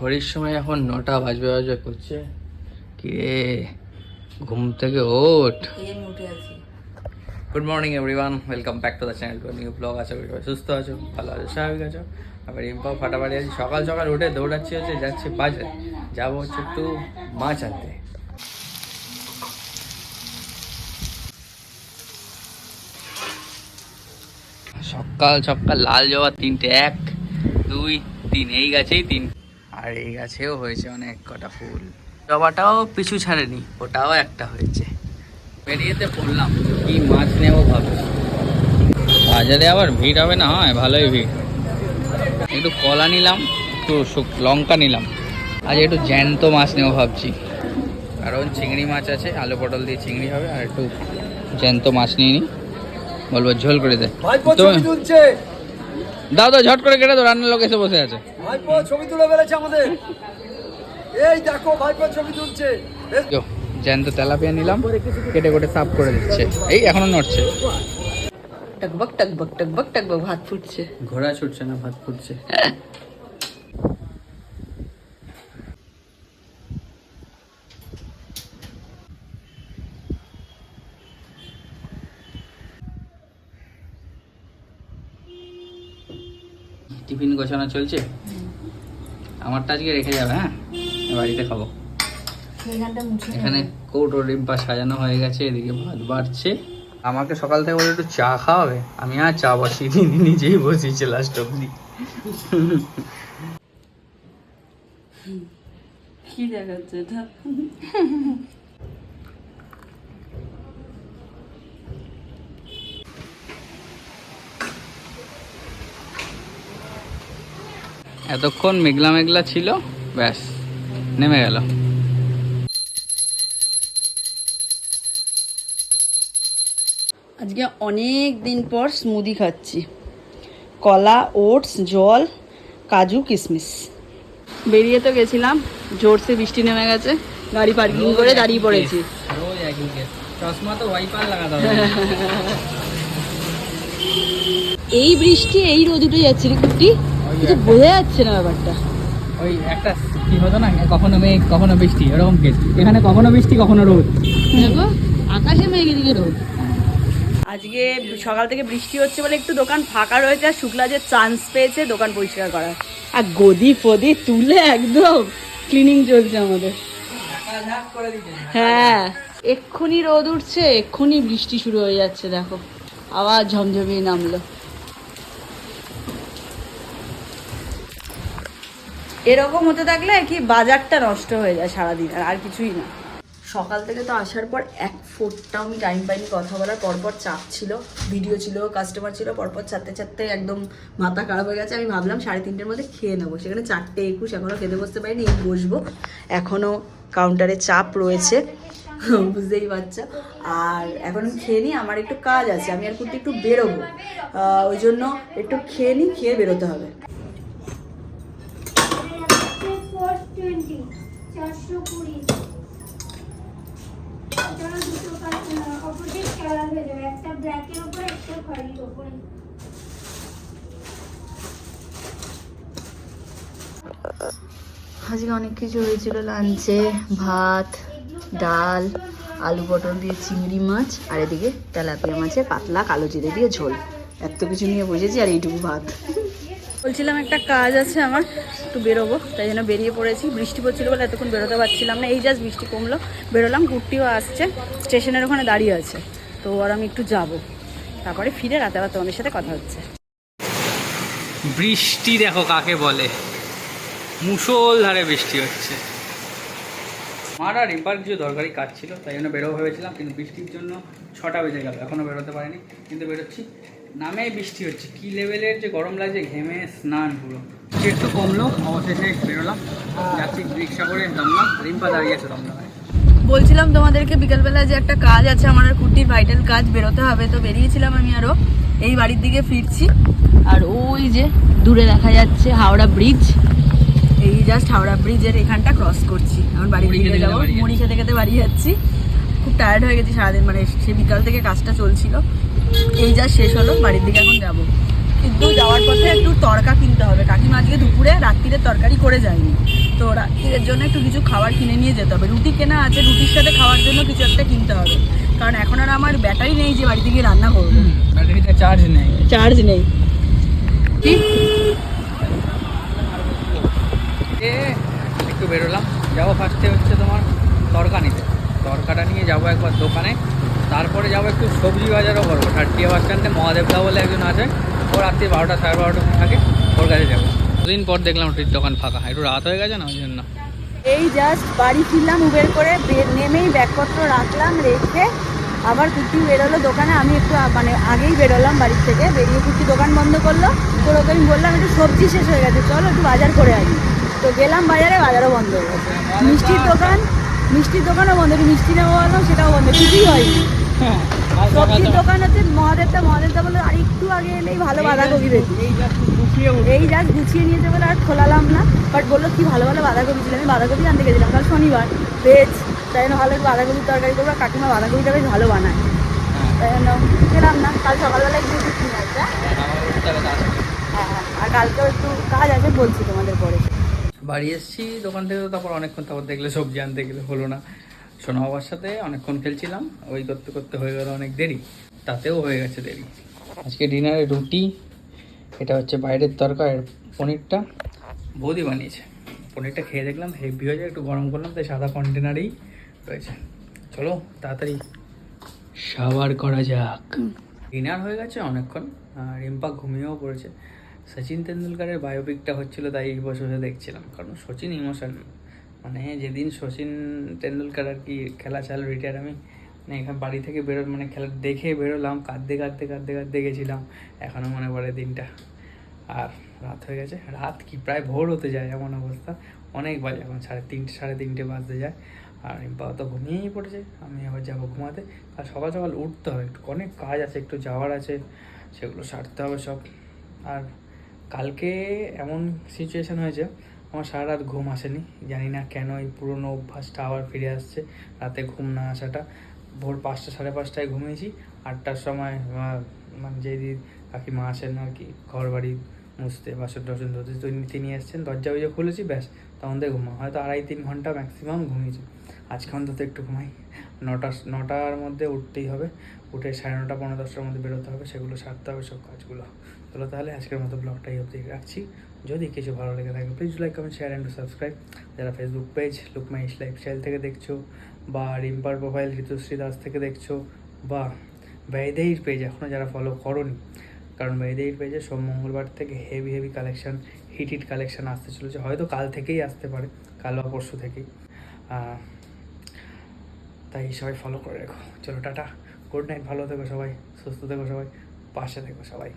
ঘড়ির সময় এখন নটা বাজবে বাজবে করছে। কিরে ঘুম থেকে ওঠ। Good morning everyone welcome back to the channel to new vlog করি সবাই সুস্থ আছো ভালো আছো স্বাভাবিক আছো। আবার ইম্পাও ফাটাফাটি আছি। সকাল সকাল উঠে দৌড়াচ্ছি হচ্ছে যাচ্ছি বাজারে। যাব হচ্ছে একটু মাছ আনতে সকাল সকাল লাল জবা তিনটে এক দুই তিন এই গাছেই তিন। আর এই গাছেও হয়েছে অনেক কটা ফুল। জবাটাও পিছু ছাড়েনি ওটাও একটা হয়েছে। বেরিয়েতে পড়লাম কি মাছ নেব ভাবছি। বাজারে আবার ভিড় হবে না হয় ভালোই ভিড়। একটু কলা নিলাম একটু শুক- লঙ্কা নিলাম। আজ একটু জ্যান্ত মাছ নেব ভাবছি। কারণ চিংড়ি মাছ আছে আলু পটল দিয়ে চিংড়ি হবে আর একটু জ্যান্ত মাছ নিয়ে নিই বলব ঝোল করে দেয় তুমি- দাও দাও ঝট করে কেটে দাও রান্নার লোক এসে বসে আছে। ভাইপো ছবি তুলে বেড়েছে আমাদের। এই দেখো ভাইপো ছবি তুলছে। জ্যান্ত তেলাপিয়া নিলাম কেটে কেটে সাফ করে দিচ্ছে। এই এখনও নড়ছে। টকবক টকবক টকবক টকবক ভাত ফুটছে। ঘোড়া ছুটছে না ভাত ফুটছে। টিফিন গোছানো চলছে। আমারটা আজকে রেখে যাবে হ্যাঁ? বাড়িতে খাব। এখানে কৌটো ডিব্বা সাজানো হয়ে গেছে এদিকে ভাত বাড়ছে। আমাকে সকাল থেকে বলে একটু চা খাওয়াবে? আমি আর চা বসিয়ে দিই নিজেই বসিয়েছি লাস্ট অব্দি কি দেখাচ্ছে এতক্ষণ মেঘলা মেঘলা ছিল, ব্যাস, নেমে গেল। আজকে অনেক দিন পর স্মুদি খাচ্ছি। কলা, ওটস, জল, কাজু কিশমিশ বেরিয়ে তো গেছিলাম, জোরসে বৃষ্টি নেমে গেছে, গাড়ি পার্কিং করে দাঁড়িয়ে পড়েছি। এই বৃষ্টি, এই রোদ উঠে যাচ্ছে রে কুটি কিছু বোঝা যাচ্ছে না ব্যাপারটা। ওই একটা কি হতো না কখনো মেঘ কখনো বৃষ্টি এরকম কেস এখানে কখনো বৃষ্টি কখনো রোদ। দেখো আকাশে মেঘ এদিকে রোদ। আজকে সকাল থেকে বৃষ্টি হচ্ছে বলে একটু দোকান ফাঁকা রয়েছে আর শুক্লা যে চান্স পেয়েছে দোকান পরিষ্কার করার। আর গদি ফদি তুলে একদম ক্লিনিং চলছে আমাদের। হ্যাঁ এক্ষুনি রোদ উঠছে এক্ষুনি বৃষ্টি শুরু হয়ে যাচ্ছে দেখো। আবার ঝমঝমিয়ে নামলো। এরকম হতে থাকলে কি বাজারটা নষ্ট হয়ে যায় সারাদিন, আর আর কিছুই না। সকাল থেকে তো আসার পর এক ফুটটাও আমি টাইম পাইনি কথা বলার, পরপর চাপ ছিল ভিডিও ছিল কাস্টমার ছিল, পরপর চারটে চারটে একদম মাথা খারাপ হয়ে গেছে। আমি ভাবলাম সাড়ে তিনটের মধ্যে খেয়ে নেব। সেখানে চারটে একুশ এখনও খেতে বসতে পারিনি, এই বসবো। এখনও কাউন্টারে চাপ রয়েছে, বুঝতেই পারছ। আর এখন খেয়ে নিই, আমার একটু কাজ আছে, আমি আর করতে একটু বেরোবো। ওই জন্য একটু খেয়ে নিই, খেয়ে বেরোতে হবে ফোর টোয়েন্টি চারশো কুড়ি দুটো অপোজিট কালার হয়ে যাবে। একটা ব্ল্যাকের ওপরে একটা ওপরে আজকে অনেক কিছু হয়েছিল, লাঞ্চে ভাত, ডাল, আলু পটল দিয়ে চিংড়ি মাছ, আর এদিকে তেলাপিয়া মাছের পাতলা কালো জিরে দিয়ে ঝোল। এত কিছু নিয়ে বসেছি আর এইটুকু ভাত। বলছিলাম একটা কাজ আছে আমার, একটু বেরোবো, তাই জন্য বেরিয়ে পড়েছি। বৃষ্টি পড়ছিল বলে এতক্ষণ বেরোতে পারছিলাম না। এই জাস্ট বৃষ্টি কমলো, বেরোলাম কুর্তিও আসছে, স্টেশনের ওখানে দাঁড়িয়ে আছে। তো আর আমি একটু যাব। তারপরে ফিরে রাতে আবার তোমাদের সাথে কথা হচ্ছে। বৃষ্টি দেখো কাকে বলে। মুষলধারে বৃষ্টি হচ্ছে। আমার আর রিম্পার কিছু দরকারি কাজ ছিল, তাই জন্য বেরোবো ভেবেছিলাম, কিন্তু বৃষ্টির জন্য ছটা বেজে গেল এখনও বেরোতে পারিনি। কিন্তু বেরোচ্ছি। নামেই বৃষ্টি হচ্ছে। কি লেভেলের যে গরম লাগছে ঘেমে স্নান পুরো। একটু কমলো অবশেষে বেরোলাম। যাচ্ছি রিক্সা করে দমদম রিম্পা দাঁড়িয়ে আছে বলছিলাম তোমাদেরকে বিকালবেলা যে একটা কাজ আছে আমার আর কুর্তির ভাইটাল কাজ বেরোতে হবে। তো বেরিয়েছিলাম আমি আরও। এই বাড়ির দিকে ফিরছি। আর ওই যে দূরে দেখা যাচ্ছে হাওড়া ব্রিজ এই জাস্ট হাওড়া ব্রিজের এখানটা ক্রস করছি। আমার খেতে যাব। বাড়ি মুড়ি খেতে খেতে বাড়ি যাচ্ছি। খুব টায়ার্ড হয়ে গেছি সারাদিন মানে সে বিকাল থেকে কাজটা চলছিল। এই যা শেষ হলো বাড়ির দিকে এখন যাব। কিন্তু যাওয়ার পথে একটু তরকা কিনতে হবে। কাকিমা আজকে দুপুরে রাত্রিরে তরকারি করে যায়নি। তো রাত্রির জন্য একটু কিছু খাবার কিনে নিয়ে যেতে হবে। রুটি কেনা আছে রুটির সাথে খাওয়ার জন্য কিছু একটা কিনতে হবে। কারণ এখন আর আমার ব্যাটারি নেই যে বাড়িতে গিয়ে রান্না করব। চার্জ নেই। চার্জ নেই। কি? একটু বেরোলাম। যাব ফার্স্টে হচ্ছে তোমার তরকা নিতে। তরকাটা নিয়ে যাব একবার দোকানে। তারপরে যাব একটু সবজি বাজারও করব। ষাটটিয়া বাস স্ট্যান্ডে মহাদেবদা বলে একজন আছে। ও রাত্রি বারোটা, সাড়ে বারোটা থাকে। ওর কাছে যাব। দুদিন পর দেখলাম ওটির দোকান ফাঁকা। একটু রাত হয়ে গেছে না? ওই জন্য। এই জাস্ট বাড়ি ফিরলাম উবের করে নেমেই ব্যাগপত্র রাখলাম, রেখে আবার কুর্তি বেরোলো দোকানে। আমি একটু মানে আগেই বেরোলাম বাড়ির থেকে। বেরিয়ে কুর্তি দোকান বন্ধ করল। তো ওকে আমি বললাম, একটু সবজি শেষ হয়ে গেছে। চলো একটু বাজার করে আসি। তো গেলাম বাজারে, বাজারও বন্ধ। হয়ে গেছে মিষ্টির দোকান মিষ্টির দোকানও বন্ধ মিষ্টি নেব বললাম সেটাও বন্ধ কিছুই হয়নি। হ্যাঁ আর সবজির দোকান হচ্ছে মহাদেবটা মহাদেবটা বলে আর একটু আগে এলেই ভালো বাঁধাকপি পেতি এই জাস্ট গুছিয়ে নিয়েছে বলে আর খোলালাম না বাট বলল কি ভালো ভালো বাঁধাকপি ছিল আমি বাঁধাকপি আনতে গেছিলাম কাল শনিবার। ভেজ তাই জন্য ভালো বাঁধাকপির তরকারি করব কাকিমা বাঁধাকপিটা বেশ ভালো বানায়। হ্যাঁ, তাই জন্য গেলাম না কাল সকালবেলা একটু কিনে আসবে হবে তাড়াতাড়ি। হ্যাঁ হ্যাঁ আর কালকেও একটু কাজ আছে বলছি তোমাদের পরে বাড়ি এসেছি দোকান থেকে তারপর অনেকক্ষণ তারপর দেখলে সবজি আনতে গেলে হলো না। সোনা বাবার সাথে অনেকক্ষণ খেলছিলাম ওই করতে করতে হয়ে গেল অনেক দেরি তাতেও হয়ে গেছে দেরি। আজকে ডিনারে রুটি এটা হচ্ছে বাইরের তরকার পনিরটা। বৌদি বানিয়েছে পনিরটা খেয়ে দেখলাম হেভি হয়েছে একটু গরম করলাম তাই সাদা কন্টেনারেই রয়েছে। চলো তাড়াতাড়ি সাবার করা যাক। ডিনার হয়ে গেছে অনেকক্ষণ আর রিম্পা ঘুমিয়েও পড়েছে। সচিন তেন্ডুলকারের বায়োপিকটা হচ্ছিল তাই এই বছরে দেখছিলাম। কারণ সচিন ইমোশন মানে যেদিন সচিন তেন্ডুলকার আর কি খেলা চাল রিটায়ার, আমি মানে এখানে বাড়ি থেকে বেরো মানে খেলা দেখে বেরোলাম, কাঁদতে কাঁদতে কাঁদতে কাঁদতে গেছিলাম। এখনও মনে পড়ে দিনটা। আর রাত হয়ে গেছে। রাত কি প্রায় ভোর হতে যায় এমন অবস্থা। অনেক বাজে, এখন সাড়ে তিনটে সাড়ে তিনটে বাজতে যায়। আর বাবা তো ঘুমিয়েই পড়েছে। আমি আবার যাব ঘুমাতে। আর সকাল সকাল উঠতে হবে। একটু অনেক কাজ আছে, একটু যাওয়ার আছে। সেগুলো সারতে হবে সব। আর কালকে এমন সিচুয়েশান হয়েছে, আমার সারা রাত ঘুম আসেনি, জানি না কেন এই পুরনো অভ্যাসটা আবার ফিরে আসছে, রাতে ঘুম না আসাটা। ভোর পাঁচটা, সাড়ে পাঁচটায় ঘুমিয়েছি, আটটার সময় মানে যেদিন কাকিমা আসেন আর কি ঘর বাড়ি মুছতে বাসন টাসন ধুতে তো তিনি- এসছেন, দরজা উজা খুলেছি, ব্যাস, তখন থেকে ঘুমা হয়তো আড়াই তিন ঘণ্টা ম্যাক্সিমাম ঘুমিয়েছি। আজকে অন্তত একটু ঘুমাই। নটা নটার মধ্যে উঠতেই হবে। উঠে সাড়ে নটা, পনেরো, দশটার মধ্যে বেরোতে হবে, সেগুলো সারতে হবে, সব কাজগুলো। চলো তাহলে আজকের মতো ব্লগটাই অবধি রাখছি। যদি কিছু ভালো লেগে থাকে please like comment share and subscribe যারা Facebook page look my lifestyle থেকে দেখছ, বা রিম্পার প্রোফাইল ঋতুশ্রী দাস থেকে দেখছ, বা বেদেইর পেজ এখনও যারা ফলো করনি কারণ বেদেইর পেজে সোম মঙ্গলবার থেকে heavy heavy collection hit hit collection আসতে চলেছে। হয়তো কাল থেকেই আসতে পারে, কাল বা পরশু থেকেই। তাই সবাই ফলো করে রেখো। চলো, টাটা। গুড নাইট ভালো থেকো সবাই, সুস্থ থেকো সবাই, পাশে থেকো সবাই।